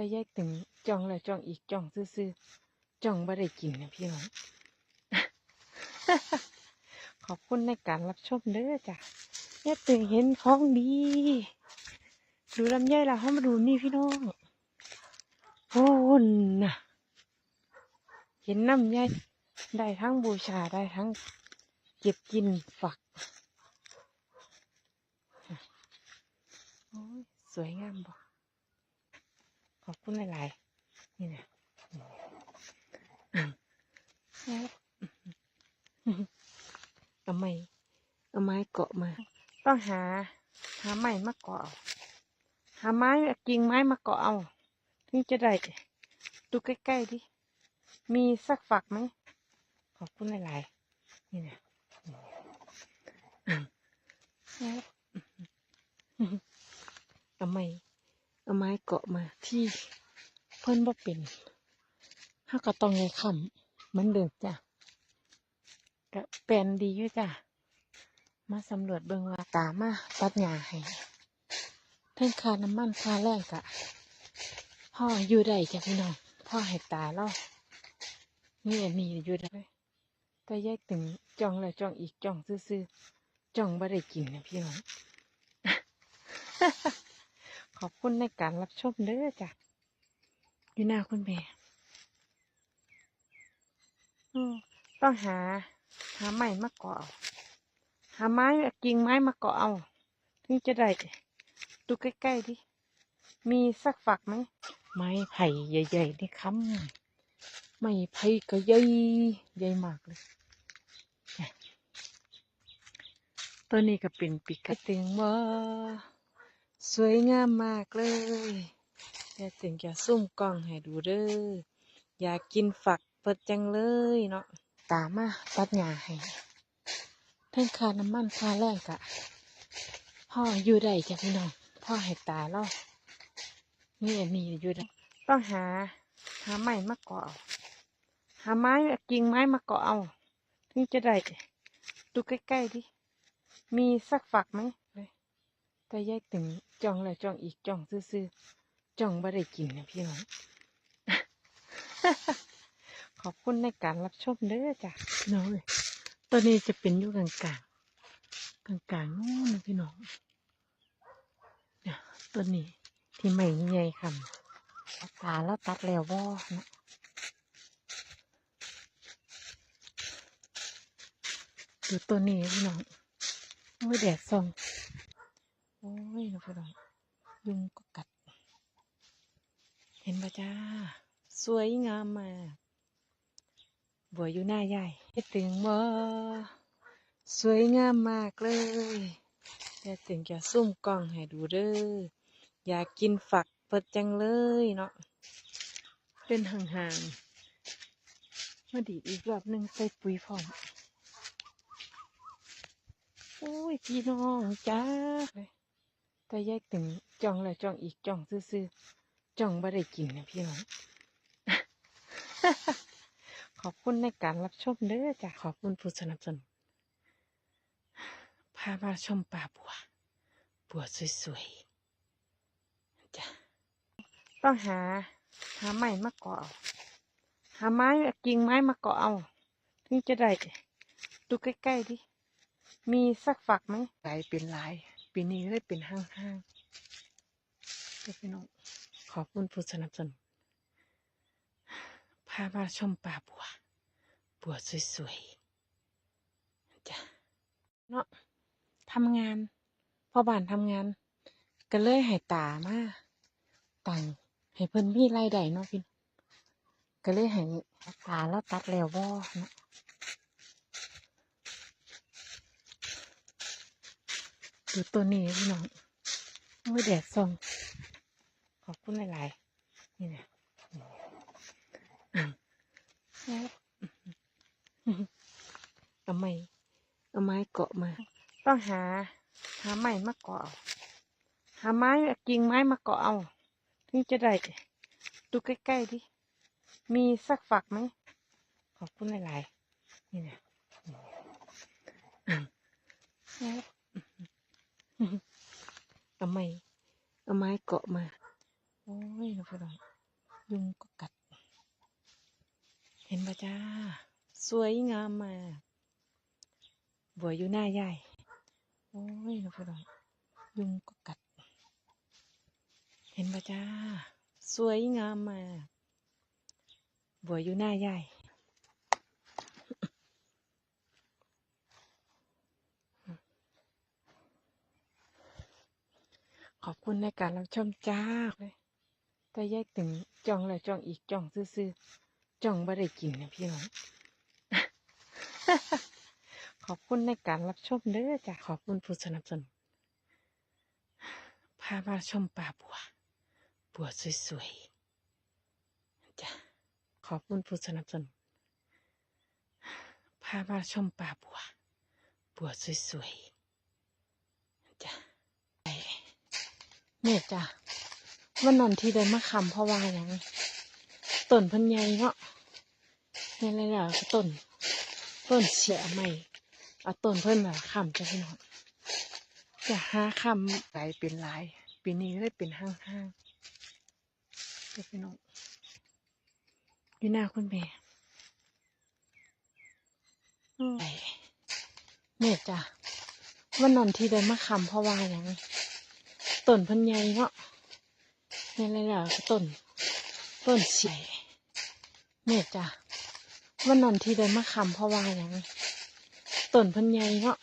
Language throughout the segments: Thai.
แต่ยายตึงจ้องแล้วจ้องอีกจ้องซื่อๆจ้องบ่ได้กินนะพี่น้องขอบคุณในการรับชมเด้อจ้ะยายตึงเห็นของดีดูลำไยละเขามาดูนี่พี่น้องโอ้นนะเห็นน้ำไยได้ทั้งบูชาได้ทั้งเก็บกินฝักสวยงามบ่ข อบคุณหลายๆนี่นะเอาไม้เอาไม้เกาะมา ต้องหา หาไม้มาเกาะเอาหาไม้กิ่งไม้มาเกาะเอาถึงจะได้ดูใกล้ๆดิมีสักฝักไหมขอบคุณหลายๆนี่นะเอาไม้ เอาไม้เกาะมาที่เพิ่นบ่เป็นถ้าก็ต้องไงคำมือนเดิมจ้ะก็เป็นดีอยู่จ้ะ มาสำรวจเบิ่งว่าตามาตัดหญ้าให้เท่งค่าน้ำมันค่าแรงกะพ่ออยู่ได้จ้ะพี่น้องพ่อให้ตาเรานี่อันนี้อยู่ได้แต่ยายตึงจ้องแล้วจ้องอีกจ้องซื่อๆจ้องบ่ได้กินนะพี่น้อง ขอบคุณในการรับชมเด้อจ้ะอยู่หน้าคุณแม่ต้องหา หาไม้มาเกาะเอาหาไม้กิ่งไม้มาเกาะเอาถึงจะได้ดูใกล้ๆดิ มีสักฝักไหม ไม้ไผ่ใหญ่ๆนี่ค้ำไม้ไผ่ก็ใหญ่ใหญ่มากเลย ตัวนี้ก็เป็นปิกตึงว่า สวยงามมากเลยแต่ถึงจะซุ่มกล้องให้ดูเด้ออยากกินฝักเปิดจังเลยเนาะตามมาตัดหญ้าให้เพิ่งค่าน้ำมันค่าแรงกะพ่ออยู่ได้จ้ะพี่น้องพ่อให้ตาเรานี่อันนี้อยู่ได้ต้องหา หาไม้มาเกาะเอาหาไม้กิ่งไม้มาเกาะเอาถึงจะได้ดูใกล้ๆดิมีสักฝักไหม แต่ยายตึงจ้องแล้วจ้องอีกจ้องซื่อๆจ้องบ่ได้กินนะพี่น้องขอบคุณในการรับชมเด้อจ้ะน้องเลยตัวนี้จะเป็นอยู่กลางกลางกลางกลางๆนู่นนะพี่น้องเนี่ยตัวนี้ที่ไม่ใหญ่ค่ะตาแล้วตัดแล้วบ่นะดูตัวนี้พี่น้องโอ้ยแดดส่อง โอ้ยนะพี่น้องยุงก็กัด เห็นปะจ้า สวยงามมากบัวอยู่หน้าใหญ่ให้ตึงว่าสวยงามมากเลยแต่ถึงจะซุ่มกล้องให้ดูเด้ออยากกินฝักเปิดจังเลยเนาะเป็นห่างๆ มาดีอีกรอบหนึ่งใส่ปุ๋ยพร้อมโอ้ยพี่น้องจ้า แต่ยายตึงจ้องแล้วจ้องอีกจ้องซื่อๆจ้องบ่ได้กินนะพี่น้อง ขอบคุณในการรับชมเด้อจ้ะขอบคุณผู้สนับสนุนพามาชมป่าบัว บัวสวยๆจ้ะต้องหา หาไม้มาเกาะเอาหาไม้กิ่งไม้มาเกาะเอาถึงจะได้ดูใกล้ๆดิมีสักฝักไหมลายเป็นลาย ปีนี้ได้เป็นห้างๆเด้อพี่น้องขอบคุณผู้สนับสนุนพามาชมป่าบัว บัวสวยๆจ้ะเนาะทำงานพอบ้านทำงาน ก็เลยให้ตามาตังให้เพิ่นมีรายได้เนาะพี่ก็เลยให้ตาแล้วตัดแล้วบ่เนาะ ดูตัวนี้พี่น้องโอ้ยแดดส่อง ขอบคุณหลายๆ นี่นะเอาไม้เอาไม้เกาะมา ต้องหา หาไม้มาเกาะเอาหาไม้กิ่งไม้มาเกาะเอาถึงจะได้ดูใกล้ๆดิ มีสักฝักไหม ขอบคุณหลายๆ นี่นะ เอาไม้เอาไม้เกาะมา โอ้ยยนะพี่น้องยุงก็กัด เห็นปะจ้า สวยงามมากบัวอยู่หน้าใหญ่ โอ้ยนะพี่น้องยุงก็กัด เห็นปะจ้า สวยงามมากบัวอยู่หน้าใหญ่ ขอบ คุณในการรับชมจ้าเลยแต่แยกถึงจ้องแล้วจ้องอีกจ้องซื่อๆจ้องไม่ได้กินนะพี่น้องขอบคุณในการรับชมเด้อจ้ะขอบคุณผู้สนับสนุนพามาชมป่าบัวบัวสวยๆจ้ะขอบคุณผู้สนับสนุนพามาชมป่าบัวบัวสวยๆจ้ะ เนี่ยจ้ะวันนั้นที่ได้มาคำเพราะว่าอย่างต้นเพันใหญ่เนาะนี่เลยล่ะต้น ต้นเสียใหม่เอาต้นเพิ่นมาคำจ้ะพี่น้องจะหาคำหลายเป็นหลายปีนี้ก็ได้เป็นห้างห้างๆจ้ะพี่น้องอยู่หน้าคุณแม่อืมเนี่ยจ้ะวันนั้นที่ได้มาคำเพราะว่าอย่าง ต้นพันใหญ่เนาะนี่เลยล่ะต้น ต้นเสียเนี่ยจ้ะวันนั้นที่ได้มาคำเพราะว่าอย่างต้นพันใหญ่เนาะ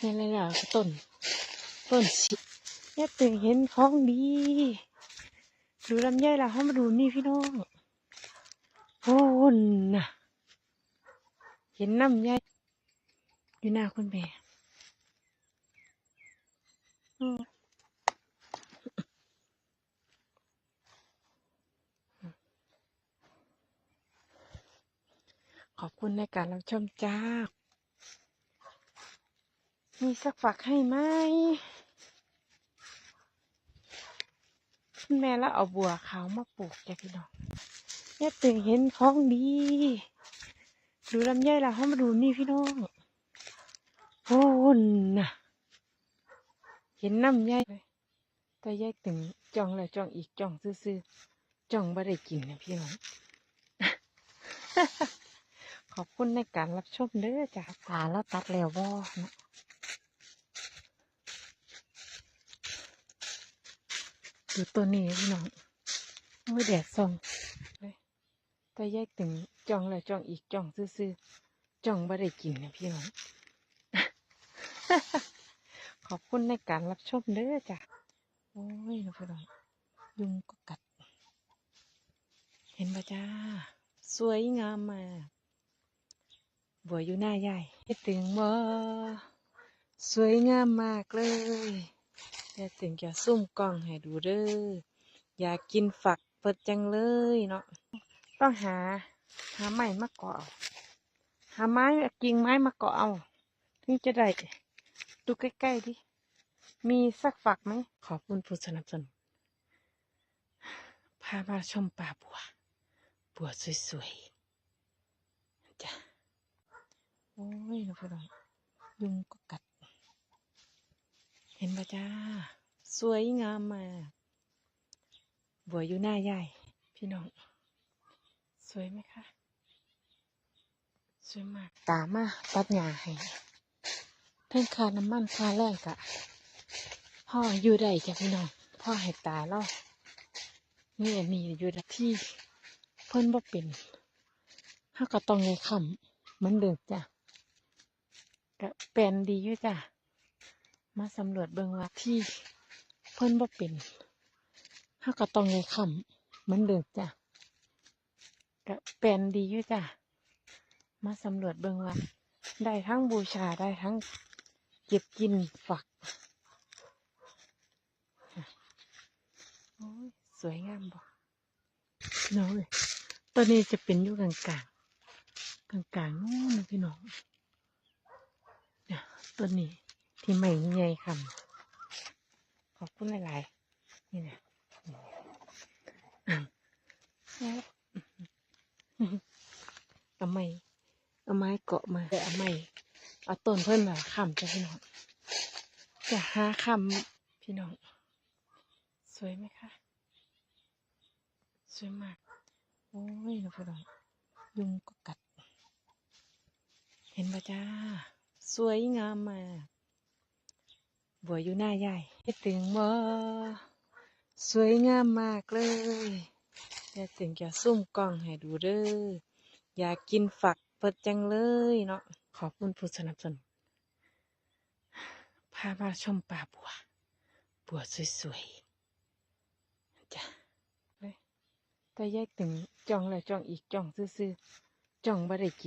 นี่เลยล่ะต้น ต้นสีเนี่ยตึงเห็นของดีดูลำไยล่ะเขามาดูนี่พี่น้องโอ้น่ะเห็นน้ำไยอยู่หน้าคุณแม่อืม ขอบ คุณในการรับชมจ้า มีสักฝักให้ไหมคุณแม่แล้วเอาบัวขาวมาปลูกจ้ะพี่น้องเนี่ยตึงเห็นของดี ดูลำไยล่ะเขามาดูนี่พี่น้องโอ้น่ะ เห็นน้ำไยเลยแต่แยตึงจ้องแล้วจ้องอีกจ้องซื่อๆจ้องไม่ได้กินนะพี่น้อง อบคุณในการรับชมเด้อจ้าตาแล้วตัดแล้วบ่เนาะดูตัวนี้พี่น้องไม่แดดส่องเลยแต่แยกถึงจ้องแล้วจ้องอีกจ้องซื่อๆจ้องไม่ได้กินนะพี่น้องขอบคุณในการรับชมเด้อจ้าโอ้ยนะพี่น้องยุงก็กัด เห็นปะจ้า สวยงามมาก บัวอยู่หน้าใหญ่คิดถึงบ่สวยงามมากเลยอยากถึงจะซุ่มกล้องให้ดูเด้ออยากกินฝักเปิดจังเลยเนาะต้องหา หาไม้มาเกาะเอาหาไม้กิ่งไม้มาเกาะเอาถึงจะได้ดูใกล้ๆดิมีสักฝักไหมขอบคุณผู้สนับสนุนพามาชมป่าบัว บัวสวยๆจ้ะ โอ้ยนะพี่น้องยุงก็กัด เห็นปะจ้า สวยงามมากบัวอยู่หน้าใหญ่ พี่น้อง สวยไหมคะ สวยมาก ตามมาตัดหญ้าให้เพิ่งค่าน้ำมันค่าแรงกะพ่ออยู่ได้จ้ะพี่น้องพ่อให้ตาเรานี่อันนี้อยู่ได้ที่เพิ่นบ่เป็นถ้าก็ต้องไงคำเหมือนเดิมจ้ะ ก็เป็นดีอยู่จ้ะ มาสำรวจเบิ่งว่าที่เพิ่นบ่เป็นถ้าก็ต้องไงคำเหมือนเดิมจ้ะก็เป็นดีอยู่จ้ะ มาสำรวจเบิ่งว่าได้ทั้งบูชาได้ทั้งเก็บกินฝักโอ้ยสวยงามบ่น้อยตัวนี้จะเป็นอยู่กลางกลางกลางกลางๆนู้นนะพี่น้อง ต้นนี้ที่ใหม่ใหญ่ค่ะขอบคุณหลายๆนี่นี่ยอืมแล้วเอาไม้เอาไม้เกาะมาเอาไม้เอาต้นเพิ่นมาคำจะพี่น้องจะหาคำพี่น้อง สวยไหมคะ สวยมาก โอ้ยนะพี่น้องยุงก็กัด เห็นปะจ้า สวยงามมากบัวอยู่หน้าใหญ่คิดถึงบ่สวยงามมากเลยอยากถึงจะซุ่มกล้องให้ดูเด้ออยากกินฝักเปิดจังเลยเนาะขอบคุณผู้สนับสนุนพามาชมป่าบัว บัวสวยๆจ้ะแต่ยายถึงจ้องแล้วจ้องอีกจ้องซื่อๆจ้องบ่ได้กิน